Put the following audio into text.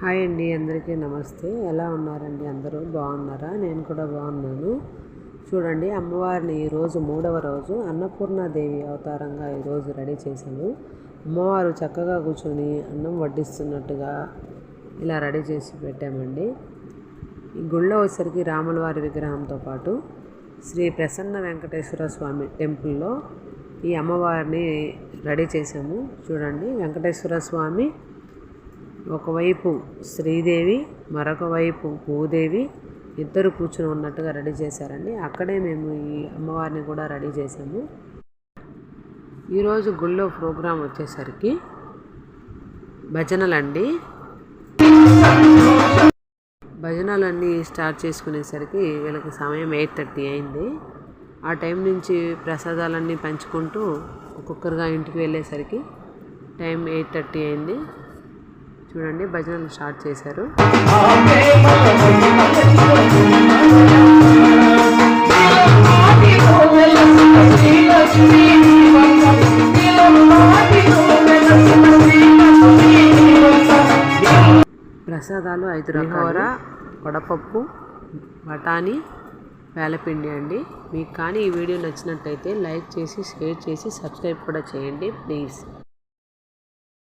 Hi అండి అందరికీ నమస్తే. ఎలా ఉన్నారండి అందరూ? బాగున్నారా? నేను కూడా బాగున్నాను. చూడండి అమ్మవారిని ఈరోజు మూడవ రోజు అన్నపూర్ణాదేవి అవతారంగా ఈరోజు రెడీ చేశాను. అమ్మవారు చక్కగా కూర్చొని అన్నం వడ్డిస్తున్నట్టుగా ఇలా రెడీ చేసి పెట్టామండి. ఈ గుళ్ళో వచ్చేసరికి రాములవారి విగ్రహంతో పాటు శ్రీ ప్రసన్న వెంకటేశ్వర స్వామి టెంపుల్లో ఈ అమ్మవారిని రెడీ చేశాము. చూడండి వెంకటేశ్వర స్వామి ఒకవైపు శ్రీదేవి మరొక వైపు భూదేవి ఇద్దరు కూర్చుని ఉన్నట్టుగా రెడీ చేశారండి. అక్కడే మేము ఈ అమ్మవారిని కూడా రెడీ చేసాము ఈరోజు గుళ్ళో ప్రోగ్రాం వచ్చేసరికి భజనలండి. భజనలన్నీ స్టార్ట్ చేసుకునేసరికి వీళ్ళకి సమయం ఎయిట్ థర్టీ అయింది. ఆ టైం నుంచి ప్రసాదాలన్నీ పంచుకుంటూ ఒక్కొక్కరుగా ఇంటికి వెళ్ళేసరికి టైం ఎయిట్ థర్టీ అయింది. చూడండి భజనలు స్టార్ట్ చేశారు. ప్రసాదాలు ఐదు రకాల వడపప్పు బఠానీ వేలపిండి అండి. మీకు కానీ ఈ వీడియో నచ్చినట్టయితే లైక్ చేసి షేర్ చేసి సబ్స్క్రైబ్ కూడా చేయండి ప్లీజ్.